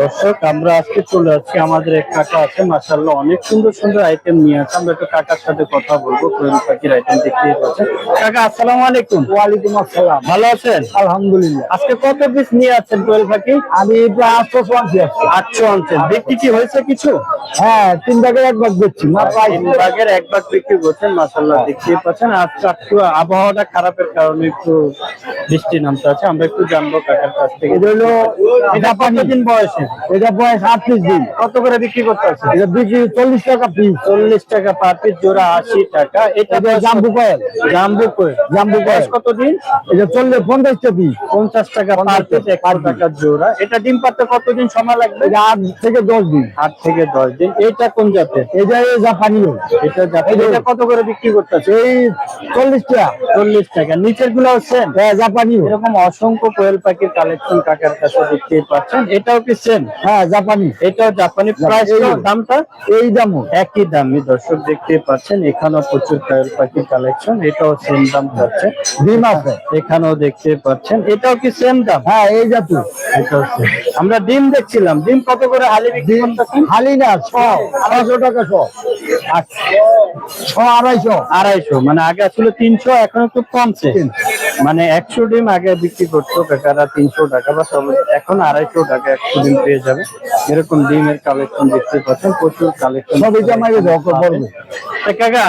দর্শক আমরা আজকে চলে যাচ্ছি আমাদের এক কাকা আছে মাসাল্লাহ অনেক সুন্দর সুন্দর আইটেম নিয়ে আছে আমরা একটু কাকার সাথে কথা বলব কোয়েল পাখির আইটেম দেখতে পাচ্ছেন। কাকা আসসালামু আলাইকুম। ওয়ালাইকুম আসসালাম। ভালো আছেন? আলহামদুলিল্লাহ। আজকে কত পিস নিয়ে আছেন কোয়েল পাখি? আমি প্রায় আটশো আছি আটশো আনছেন। দেখতে কি হয়েছে কিছু? হ্যাঁ তিন ভাগের এক ভাগ দিচ্ছি না তিন ভাগের এক ভাগ বিক্রি করছেন মাসাল্লাহ দেখতেই পাচ্ছেন। আজকে একটু আবহাওয়াটা খারাপের কারণে একটু বৃষ্টি নামতে আছে। আমরা একটু জানব কাকার কাছ থেকে। এটা কতদিন বয়সে? এটা বয়স আটত্রিশ দিন। কত করে বিক্রি করতে আছে এটা বিক্রি চল্লিশ টাকা পিস চল্লিশ টাকা পার পিস জোড়া আশি টাকা। এটা জাম্বু কয়েল। জাম্বু কয়েল। জাম্বু কয়েল। এটা চল্লিশ পঞ্চাশটা পিস পঞ্চাশ টাকা পার পিস একশো টাকা জোড়া। এটা ডিম পাতে কতদিন সময় লাগবে? এটা আট থেকে দশ দিন। আট থেকে দশ দিন। এটা কোন জাতের? এটা জাপানিও এটা জাতের এটা কত করে বিক্রি করতেছে এই চল্লিশ টাকা। চল্লিশ টাকা। নিচেরগুলো হচ্ছেন হ্যাঁ জাপানিও এরকম অসংখ্য কোয়েল পাখির কালেকশন কাকার কাছে দেখতে পাচ্ছেন। এটাও কি হ্যাঁ জাপানি। এটাও জাপানি প্রাইস দামটা এই দামও। একই দামই দর্শক দেখতে পাচ্ছেন এখানেও প্রচুর কোয়েল পাখির কালেকশন এটাও সেম দাম ডিম আছে এখানেও দেখতে পাচ্ছেন এটাও কি সেম দাম? হ্যাঁ এই এটাও। আমরা ডিম দেখছিলাম ডিম কত করে হালি বিক্রি করতেছেন? হালি না ছ। আড়াইশো টাকা ছ। ছ আড়াইশো। আড়াইশো মানে আগে আসলে তিনশো এখন একটু কমছে। মানে একশো ডিম আগে বিক্রি করতো কাকারা তিনশো টাকা বা সব। এখন আড়াইশো টাকা একশো ডিম পেয়ে যাবে। এরকম ডিমের কালেকশন দেখতে পাচ্ছেন প্রচুর কালেকশন সব এটা আমাকে দরকার পড়বে কাকা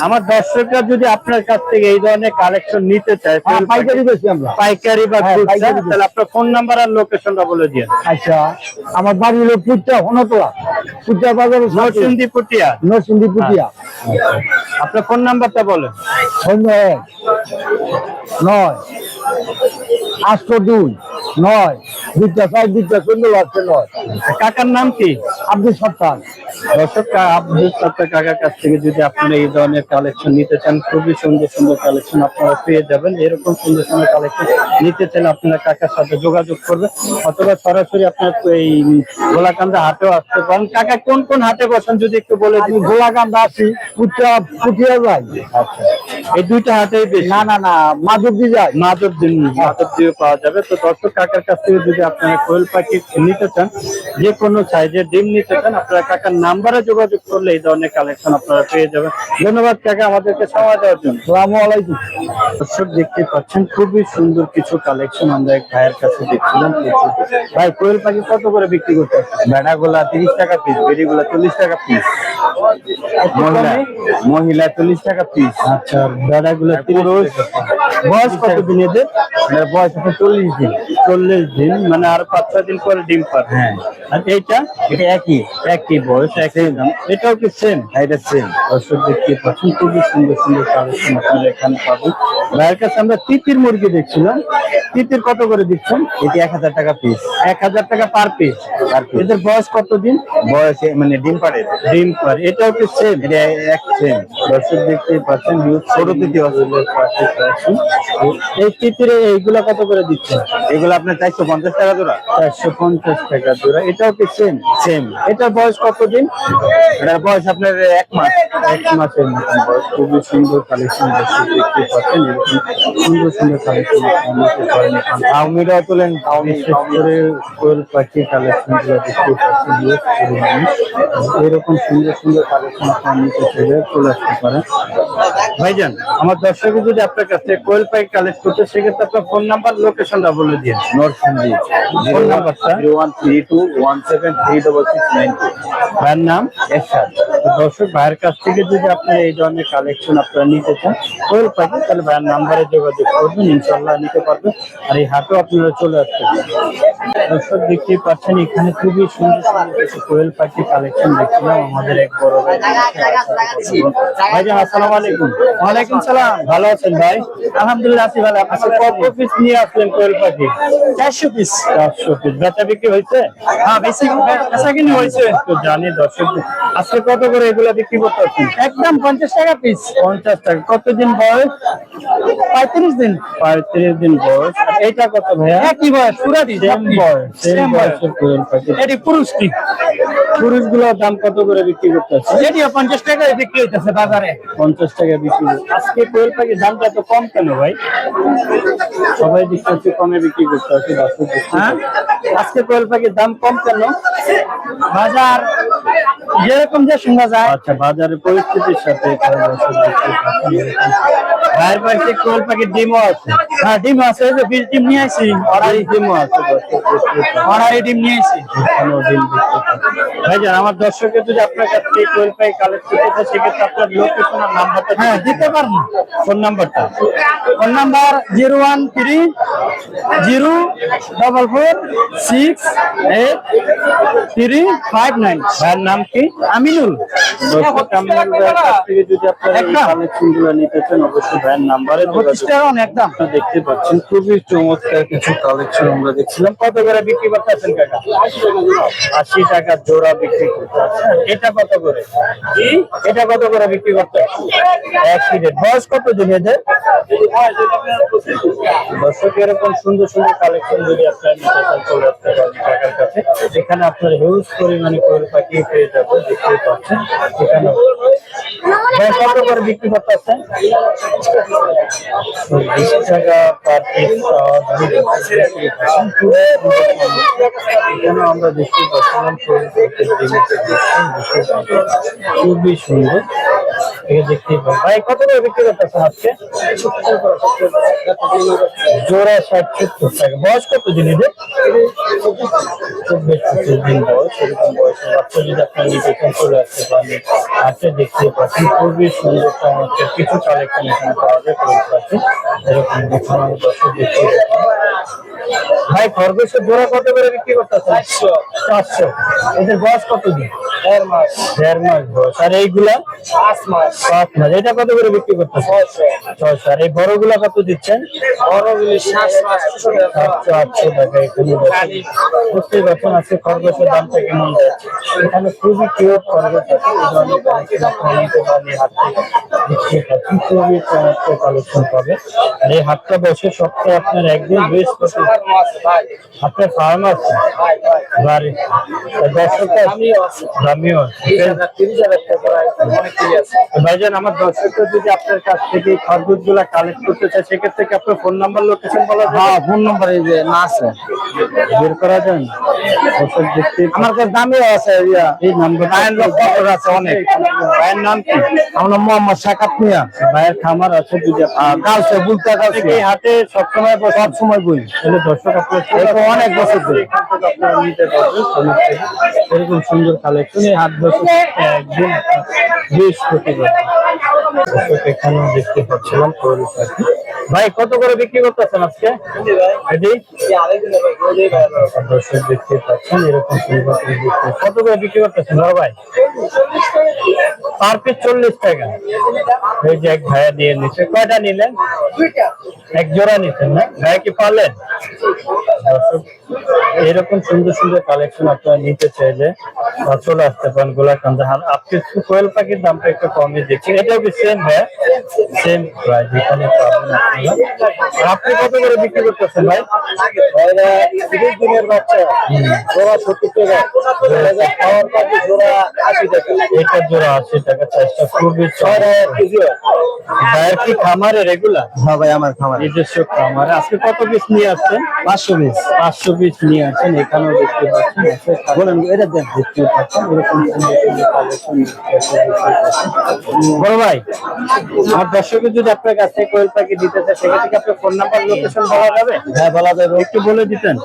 আমার দর্শকরা যদি আপনার কাছ থেকে এই ধরনের কালেকশন নিতে চায় হ্যাঁ, পাইকারি বেশি আমরা। পাইকারি বা হ্যাঁ। তাহলে আপনার ফোন নাম্বার আর লোকেশনটা বলে দিন আচ্ছা আমার বাড়ি হলো পুটটা হনতলা। পুটটা বাজারে নরসিংদী পুটিয়া। নরসিংদী পুটিয়া। আপনার ফোন নাম্বারটা বলেন। শূন্য এক নয় আটশো দুই নয় দুইটা চার দুইটা সুন্দর আছে নয়। কাকার নাম কি? আব্দুল সত্তার। দর্শক আব্দুল সত্তর কাকার কাছ থেকে যদি আপনারা এই ধরনের কালেকশন নিতে চান খুবই সুন্দর সুন্দর কালেকশন আপনারা পেয়ে যাবেন। এরকম সুন্দর সুন্দর কালেকশন নিতে চাইলে আপনারা কাকার সাথে যোগাযোগ করবেন অথবা সরাসরি আপনার এই গোলাকান্দা হাটেও আসতে পারেন। কাকা কোন কোন হাটে বসেন? যদি একটু বলে দিন। গোলাকান্দা আসি পুটিয়া পুটিয়া যাই। আচ্ছা। এই দুইটা হাটেই বেশি। না না না মাদক দিন মাদক দিয়ে পাওয়া যাবে। তো দর্শক কাকার কাছ থেকে যদি আপনারা কোয়েল পাখি নিতে চান যে কোনো সাইজের ডিম নিতে চান আপনারা কাকার নাম্বারে যোগাযোগ করলে এই ধরনের কালেকশন আপনারা পেয়ে যাবেন। ধন্যবাদ কাকা আমাদেরকে সময় দেওয়ার জন্য। সালামু আলাইকুম। দর্শক দেখতে পাচ্ছেন খুবই সুন্দর কিছু কালেকশন আমরা এক ভাইয়ের কাছে দেখছিলাম। ভাই কোয়েল পাখি কত করে বিক্রি করতে বেড়া গুলা তিরিশ টাকা পিস বেড়ি গুলা চল্লিশ টাকা পিস মহিলা মহিলা চল্লিশ টাকা পিস আচ্ছা দাদাগুলো পুরুষ বয়স কত দিন এদের? বয়স এখন চল্লিশ দিন। চল্লিশ দিন মানে আর পাঁচ ছয় দিন পরে ডিম পাবে হ্যাঁ। আর এইটা? এটা একই। একই বয়স একই দাম। এটাও কি সেম হ্যাঁ, এটা সেম দর্শক দেখতে পাচ্ছেন খুবই সুন্দর সুন্দর কালেকশন আপনারা এখানে পাবেন। ভাইয়ের কাছে আমরা তিতির মুরগি দেখছিলাম। তিতির কত করে দিচ্ছেন? এটি এক হাজার টাকা পিস এক হাজার টাকা পার পিস Per piece। এদের বয়স কতদিন বয়স মানে ডিম পাড়ে ডিম পার এটাও কি সেম এটা এক সেম দর্শক দেখতেই পাচ্ছেন ছোট তিতি এই তিতিরে এইগুলা কত করে দিচ্ছেন? এগুলো আপনার চারশো পঞ্চাশ টাকা জোড়া। চারশো পঞ্চাশ টাকা জোড়া। এটাও কি সেম সেম এটার বয়স কতদিন? এটার বয়স আপনার এক মাস। এক মাসের মতন বয়স। খুবই সুন্দর কালেকশন দেখতে পাচ্ছেন এরকম সুন্দর সুন্দর কালেকশন। আউমিরাও তোলেন বিশেষ করে কোয়েল পাখি কালেকশনগুলো দেখতে পাচ্ছেন এরকম সুন্দর সুন্দর কালেকশন আপনার নিতে চলে আসতে পারেন ভাইজান আমার দর্শক যদি আপনার কাছে কোয়েল পাখি কালেক্ট করতে সেক্ষেত্রে আপনার ফোন নাম্বার লোকেশনটা বলে দিন নরসিংদী। ফোন নাম্বারটা? Zero one three two one seven three double six nine two. ভাইয়ের নাম? এরশাদ। দর্শক ভাইয়ের কাছ থেকে যদি আপনি এই ধরনের কালেকশন আপনারা নিতে চান কোয়েল পাখি তাহলে ভাইয়ের নাম্বারে যোগাযোগ করবেন ইনশাল্লাহ নিতে পারবেন। আর এই হাটও আপনারা চলে আসতে পারেন। দর্শক দেখতেই পাচ্ছেন এখানে খুবই সুন্দর সুন্দর কিছু কোয়েল পাখি কালেকশন দেখছিলাম আমাদের এক বড় ভাই ভাইজান আসসালামু আলাইকুম। ওয়ালাইকুম সালাম। ভালো আছেন ভাই? আলহামদুলিল্লাহ আছি ভালো। আচ্ছা কত পিস নিয়ে আসলেন কোয়েল পাখি? চারশো পিস চারশো পিস বেচা বিক্রি হয়েছে? হ্যাঁ বেশি বেচা কিনে হয়েছে। তো জানি দর্শক। আজকে কত করে এগুলা বিক্রি করতে পারছেন একদম পঞ্চাশ টাকা পিস পঞ্চাশ টাকা। কতদিন বয়স? পঁয়ত্রিশ দিন। পঁয়ত্রিশ দিন বয়স। এটা কত ভাইয়া? কি বয়স পুরা সেম বয়স সেম পাখি এটি পুরুষ কি পুরুষগুলোর দাম কত করে বিক্রি করতেছে? এটিও পঞ্চাশ টাকায় বিক্রি হইতেছে বাজারে। পঞ্চাশ টাকা বিক্রি আজকে কোয়েল পাখির দামটা এত কম কেন ভাই? সবাই দেখতে কমে বিক্রি করতে হচ্ছে দর্শক দেখতে হ্যাঁ? আজকে কোয়েল পাখির দাম কম কেন? বাজার যেরকম যে শোনা যায়। আচ্ছা বাজারের পরিস্থিতির সাথে। ভাইয়ের পাশে কোয়েল পাখির ডিমও আছে। হ্যাঁ ডিম আছে যে বিশ ডিম নিয়ে আসি অড়াই ডিমও আছে অড়াই ডিম নিয়ে আসি ডিম। ভাইজান আমার দর্শকের যদি আপনার কাছ থেকে কোয়েল পাখি কালেক্ট করতে চায় সেক্ষেত্রে আপনার লোকেশন আর নাম্বারটা হ্যাঁ দিতে পারব ফোন নাম্বারটা। Phone number zero one three zero double four six eight three five nine. ভাইয়ের নাম কি? আমিনুল। দেখতে পাচ্ছেন খুবই চমৎকার কিছু কালেকশন আমরা দেখছিলাম। কত করে বিক্রি করতেছেন কাকা? আশি টাকা জোড়া বিক্রি করতেছেন এটা কত করে? এটা কত করে বিক্রি করতে? একই রেট বয়স কত দিন এদের? দর্শক এরকম সুন্দর সুন্দর কালেকশন যদি আপনারা নিতে চান চলে আসতে পারেন কাকার কাছে এখানে আপনার হিউজ পরিমাণে কোয়েল পাখি পেয়ে যাবেন দেখতে পাচ্ছেন। এখানে কত করে বিক্রি করতেছেন বিশ টাকা পার পিস এখানে আমরা দেখতে পাচ্ছিলাম খুবই সুন্দর। এই দেখতে পাচ্ছেন ভাই, কত করে বিক্রি করতেছেন আজকে? জোড়া ষাট সত্তর টাকা। বয়স কত দিন এদের? চব্বিশ পঁচিশ দিন বয়স, এরকম বয়সের যদি আপনার চান, চলে আসতে পারেন। হাতে দেখতে পাচ্ছেন, খুবই সুন্দর চমৎকার। কিছু কালেকশন এখানে পাওয়া যায় এরকম দেখতে। পাচ্ছি। ভাই খরগোশের জোড়া কত করে বিক্রি করতেছে পাঁচশো। এদের বয়স কত দিন দেড় মাস। দেড় মাস বয়স। আর এইগুলা? পাঁচ মাস। পাঁচ মাস। এটা কত করে বিক্রি করতেছে ছয়শো আর এই বড়গুলা কত দিচ্ছেন? বড়গুলি সাতশো আটশো টাকা এখানে বুঝতেই পারছেন আজকে খরগোশের দামটা কেমন যাচ্ছে? এখানে খুবই কিউট খরগোশ আছে। চমৎকার কালেকশন পাবে। আর এই হাটটা বসে সপ্তাহে আপনার একদিন বৃহস্পতি আপনার ফার্ম আছে? দর্শকটা দামিও ভাইজান আমার দর্শকরা যদি আপনার কাছ থেকে খরগোশগুলা কালেক্ট করতে চায় সেক্ষেত্রে কি আপনার ফোন নাম্বার লোকেশন বলা হ্যাঁ ফোন নাম্বার এই যে না আছে। বের করা দেখতে আমার কাছে দামিও আছে এই নাম্বার আছে অনেক। ভাইয়ের নাম কি? আমরা মোহাম্মদ শাকাত মিয়া। ভাইয়ের খামার আছে যদি কালসে বুলতা কালসে এই হাটে সবসময় বসে। সব সময় বই। তাহলে দর্শক আপনার অনেক বছর ধরে। আপনারা নিতে পারবেন এরকম সুন্দর কালেকশন হাট বছর একদিন বৃহস্পতিবার। এখানে দেখতে পাচ্ছিলাম ভাই কত করে বিক্রি করতেছেন আজকে? দর্শক দেখতে পাচ্ছেন এরকম কত করে বিক্রি করতেছেন বড় ভাই? পার পিস চল্লিশ টাকা। এই যে এক ভাইয়া নিয়ে নিচ্ছে কয়টা নিলেন? এক জোড়া নিচ্ছেন না? ভাইয়া কি দর্শক, এরকম সুন্দর সুন্দর কালেকশন আপনারা নিতে চাইলে চলে আসতে পারেন গোলাকান্দা আর আপনি কোয়েল পাখির দামটা একটু কমই দেখছি এটাও কি সেম ভাই সেম প্রাইস এখানে আপনি কত করে বিক্রি করতেছেন ভাই? তিরিশ দিনের বাচ্চা জোড়া সত্তর টাকা খাওয়ার পাখি জোড়া আশি টাকা এটা জোড়া আশি টাকা চাষটা খুবই ছয় কেজি ভাইয়ের কি খামারে রেগুলার? হ্যাঁ ভাই আমার খামার। নিজস্ব খামারে। আজকে কত পিস নিয়ে আসছেন? পাঁচশো পিস পাঁচশো পিস নিয়ে আসছেন এখানেও দেখতে পাচ্ছেন বলেন এটা দেখতে পাচ্ছেন এরকম বড় ভাই আমার দর্শকের যদি আপনার কাছ থেকে কোয়েল পাখি দিতে চায় সেক্ষেত্রে কি আপনার ফোন নাম্বার লোকেশন বলা যাবে? হ্যাঁ বলা যাবে। একটু বলে দিতেন।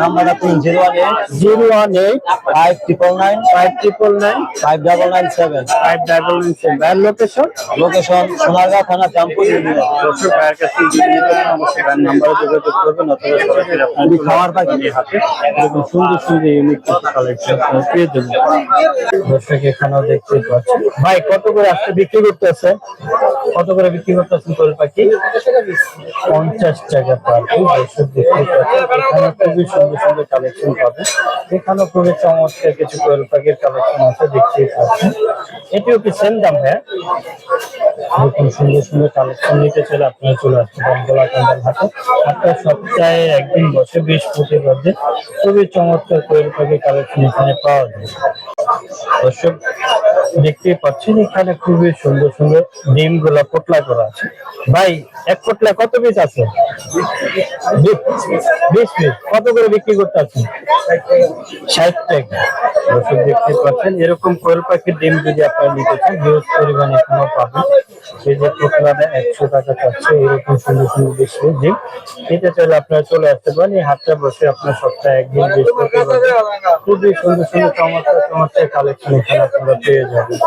নাম্বার আপনি zero one eight. Zero one eight. Five triple nine. Five triple nine. Five double nine seven. Five double nine seven. ভাইয়ের লোকেশন? লোকেশন সোনারগাঁ থানা ইউনিয়ন। দর্শক ভাইয়ের কাছে যদি নিতে চান, অবশ্যই ভাইয়ের নাম্বারে যোগাযোগ করবেন অথবা সরাসরি আপনার খাওয়ার পাখি হাতে। এরকম সুন্দর সুন্দর ইউনিক কালেকশন পেয়ে যাবেন। দর্শক এখানেও দেখতে পাচ্ছেন। ভাই কত করে আজকে বিক্রি করতেছে কত করে বিক্রি করতেছেন কোল পাখি? পঞ্চাশ টাকা পার দর্শক দেখতে এখানে খুবই সুন্দর সুন্দর কালেকশন পাবে এখানেও খুবই চমৎকার কিছু কোয়েল পাখির কালেকশন আছে, দেখতেই পাচ্ছেন। এটিও কি সেম দাম হ্যাঁ? এরকম সুন্দর সুন্দর কালেকশন নিতে চলে আপনারা চলে আসতে পারেন গোলাকান্দার হাটে। হাটটা সপ্তাহে একদিন বসে, বৃহস্পতিবার খুবই চমৎকার কোয়েল পাখি কালেকশন এখানে পাওয়া যায়। দর্শক, দেখতে পাচ্ছেন এখানে খুবই সুন্দর সুন্দর ডিমগুলা পোটলা করা আছে। ভাই, এক পোটলা কত পিস আছে? বিশ পিস কত করে বিক্রি করতে আছে ষাট টাকা। দর্শক দেখতে পাচ্ছেন, এরকম কোয়েল পাখির ডিম যদি আপনারা নিতে চান, বৃহৎ পরিমাণ এখানেও পাবেন। এই যে পোটলাটা একশো টাকা চাচ্ছে, এরকম সুন্দর সুন্দর বেশি ডিম। এটা চাইলে আপনারা চলে আসতে পারেন, এই হাটটা বসে আপনার সপ্তাহে একদিন খুবই সুন্দর সুন্দর চমৎকার চমৎকার কালেকশন এখানে আপনারা পেয়ে যাবেন।